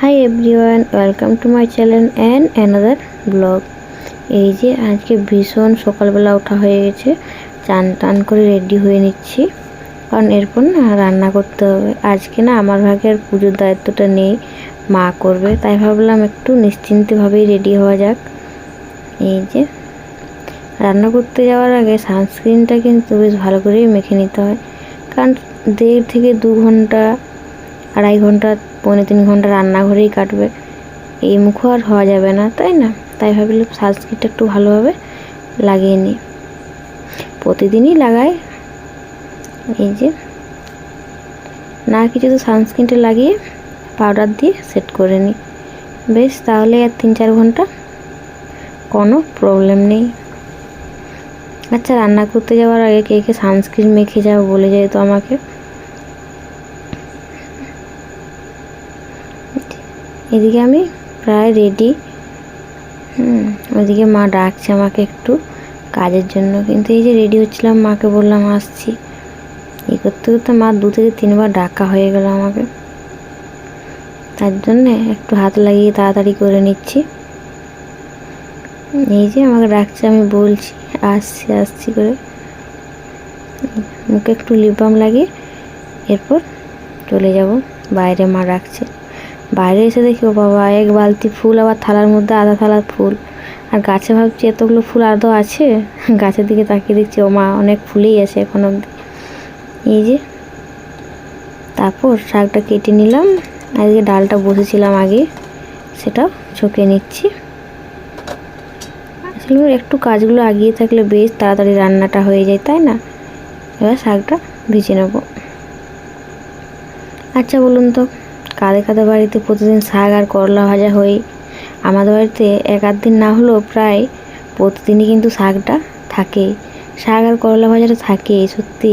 Hi everyone welcome to my channel and another blog এই যে আজকে ভীষণ সকালবেলা ওঠা হয়ে গেছে, চান টান করে রেডি হয়ে নিচ্ছি। কারণ এরপর না রান্না করতে হবে। আজকে না আমার ভাগের পুজোর দায়িত্বটা নেই, মা করবে। তাই ভাবলাম একটু নিশ্চিন্তভাবেই রেডি হওয়া যাক। এই যে রান্না করতে যাওয়ার আগে সানস্ক্রিনটা কিন্তু বেশ ভালো করেই মেখে নিতে হয়। কারণ দেড় থেকে দু ঘণ্টা আড়াই ঘণ্টা, পৌনে তিন ঘণ্টা রান্নাঘরেই কাটবে। এই মুখও আর হওয়া যাবে না, তাই না? তাই ভাবলাম সানস্ক্রিনটা একটু ভালোভাবে লাগিয়ে নিই। প্রতিদিনই লাগাই। এই যে, না কিছু তো সানস্ক্রিনটা লাগিয়ে পাউডার দিয়ে সেট করে নিই। বেশ, তাহলে আর তিন চার ঘণ্টা কোনো প্রবলেম নেই। আচ্ছা রান্না করতে যাওয়ার আগে কে কে সানস্ক্রিন মেখে যাও বলে যায় তো আমাকে? এদিকে আমি প্রায় রেডি হুম ওইদিকে মা ডাকছে আমাকে একটু কাজের জন্য। কিন্তু এই যে রেডি হচ্ছিলাম, মাকে বললাম আসছি। এই করতে করতে মা দু থেকে তিনবার ডাকা হয়ে গেল আমাকে। তার জন্যে একটু হাত লাগিয়ে তাড়াতাড়ি করে নিচ্ছি। এই যে আমাকে ডাকছে, আমি বলছি, আসছি আসছি করে। মুখে একটু লিপ বাম লাগিয়ে এরপর চলে যাব। বাইরে মা রাখছে বাইরে এসে দেখি, ও বাবা, এক বালতি ফুল, আবার থালার মধ্যে আধা থালার ফুল। আর গাছে ভাবছি এতগুলো ফুল আদৌ আছে। গাছের দিকে তাকিয়ে দেখছি ও মা অনেক ফুলেই আছে এখন অব্দি এই যে, তারপর শাকটা কেটে নিলাম। এদিকে ডালটা বসেছিলাম আগে সেটাও ছকে নিচ্ছি। আসলে একটু কাজগুলো আগিয়ে থাকলে বেশ তাড়াতাড়ি রান্নাটা হয়ে যায়, তাই না? এবার শাকটা ভেজে নেব। আচ্ছা বলুন তো। কাদের কাদের বাড়িতে প্রতিদিন শাক আর করলা ভাজা হয়, আমাদের বাড়িতে এক আধ দিন না হলেও প্রায় প্রতিদিনই কিন্তু শাকটা থাকেই শাক আর করলা ভাজাটা থাকেই সত্যি।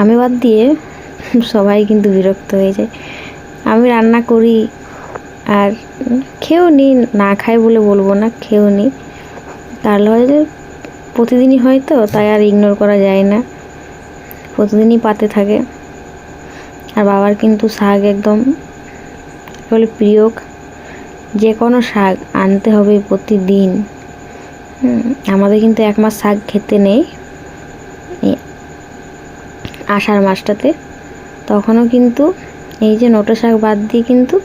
আমি বাদ দিয়ে সবাই কিন্তু বিরক্ত হয়ে যায়। আমি রান্না করি আর খেয়েও নিই, না খাই বলে বলব না, খেয়েও নিই। করলা ভাজা প্রতিদিনই হয় তো, তাই আর ইগনোর করা যায় না। প্রতিদিনই পাতে থাকে। আর বাবার কিন্তু শাক একদম বলে প্রিয় যে কোনো শাক আনতে হবে প্রতিদিন। আমাদের কিন্তু এক মাস শাক খেতে নেই। আষাঢ় মাসটাতে। তখনও কিন্তু এই যে নোটো শাক বাদ দিয়ে কিন্তু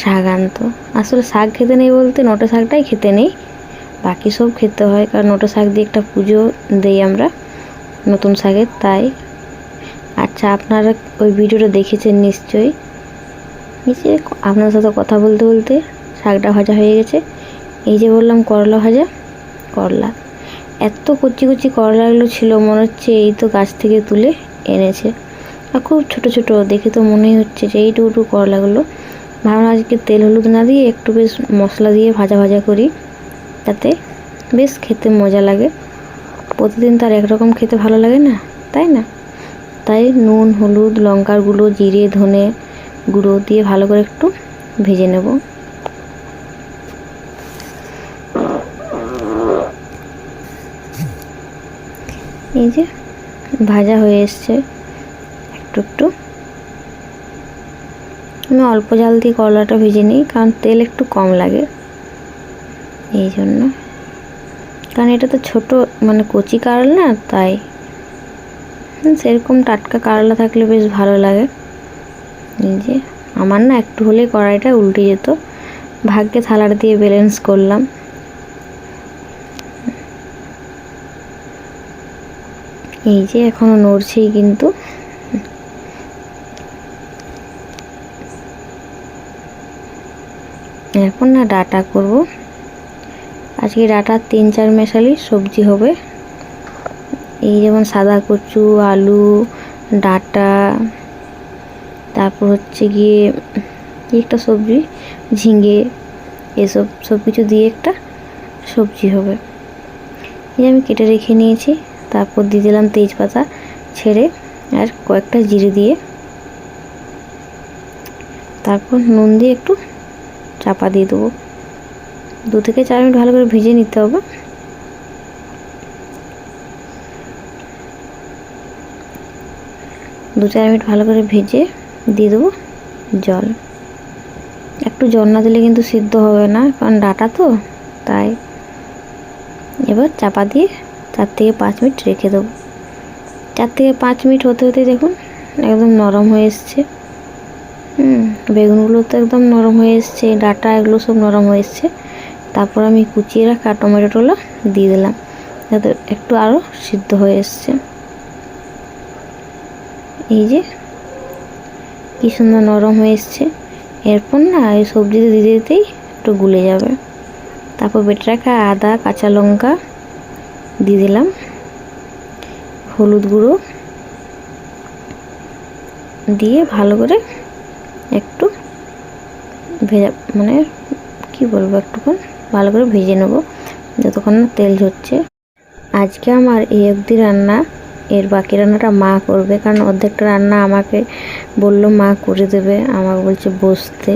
শাক আনতো। আসলে শাক খেতে নেই বলতে নোটো শাকটাই খেতে নেই। বাকি সব খেতে হয়, কারণ নোটো শাক দিয়ে একটা পুজো দেই আমরা নতুন শাকের, তাই। আচ্ছা আপনারা ওই ভিডিওটা দেখেছেন নিশ্চয়ই। যে আপনার সাথে কথা বলতে বলতে শাকটা ভাজা হয়ে গেছে। এই যে বললাম করলা ভাজা, করলা। এত কচি কচি করলাগুলো ছিল, মনে হচ্ছে এই তো গাছ থেকে তুলে এনেছে। আর খুব ছোট ছোট, দেখে তো মনেই হচ্ছে যে এইটুকু করলাগুলো। ভাবলাম আজকে তেল হলুদ না দিয়ে একটু বেশ মশলা দিয়ে ভাজা ভাজা করি, তাতে বেশ খেতে মজা লাগে। প্রতিদিন তার একরকম খেতে ভালো লাগে না, তাই না? তাই নুন, হলুদ, লঙ্কার গুঁড়ো, জিরে, ধনে গুঁড়ো দিয়ে ভালো করে একটু ভেজে নেব। এই যে ভাজা হয়ে এসছে। একটু একটু। আমি অল্প জাল দিয়ে করলাটা ভেজে নিই, কারণ তেল একটু কম লাগে। এই জন্য। কারণ এটা তো ছোট মানে কচি কারল না তাই সেরকম টাটকা কারলা থাকলে বেশ ভালো লাগে। যে আমার না একটু হলেই কড়াইটা উল্টে যেত। ভাগ্যে থালাটা দিয়ে ব্যালেন্স করলাম। এই যে এখনও নড়ছেই কিন্তু। এখন না ডাটা করব। আজকে ডাটা তিন চার মেশালি সবজি হবে। এই যেমন সাদা কচু, আলু, ডাটা তারপর হচ্ছে গিয়ে একটা সবজি, ঝিঙে, এসব সব কিছু দিয়ে একটা সবজি হবে। এই আমি কেটে রেখে নিয়েছি, তারপর দিয়ে দিলাম তেজপাতা ছেড়ে আর কয়েকটা জিরে দিয়ে। তারপর নুন দিয়ে একটু চাপা দিয়ে দেবো। দু থেকে চার মিনিট ভালো করে ভেজে নিতে হবে। দু চার মিনিট ভালো করে ভেজে দিয়ে দেবো জল। একটু জল না দিলে কিন্তু সিদ্ধ হবে না, কারণ ডাটা তো, তাই এবার চাপা দিয়ে চার থেকে পাঁচ মিনিট রেখে দেবো। চার থেকে পাঁচ মিনিট হতে হতে দেখুন একদম নরম হয়ে এসছে। হুম, বেগুনগুলো তো একদম নরম হয়ে এসছে, ডাটা এগুলো সব নরম হয়ে এসছে। তারপর আমি কুচিয়ে রাখা টমেটোগুলো দিয়ে দিলাম, যাতে একটু আরও সিদ্ধ হয়ে এসছে। এই যে কি সুন্দর নরম হয়ে এসছে। এরপর না এই সবজিতে দিতে দিতেই একটু গুলে যাবে। তারপর বেটে রাখা আদা, কাঁচা লঙ্কা দিয়ে দিলাম। হলুদ গুঁড়ো দিয়ে ভালো করে একটু ভেজা মানে কি বলব একটুক্ষণ, ভালো করে ভেজে নেব। যতক্ষণ না তেল ঝরছে। আজকে আমার এই অবধি রান্না এর বাকি রান্নাটা মা করবে। কারণ অর্ধেকটা রান্না আমাকে বলল, মা করে দেবে। আমাকে বলছে বসতে।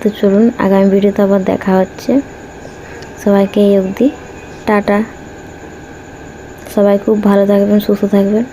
তো চলুন, আগামী ভিডিওতে আবার দেখা হচ্ছে। সবাইকে এই অবধি। টাটা। সবাই খুব ভালো থাকবেন, সুস্থ থাকবেন।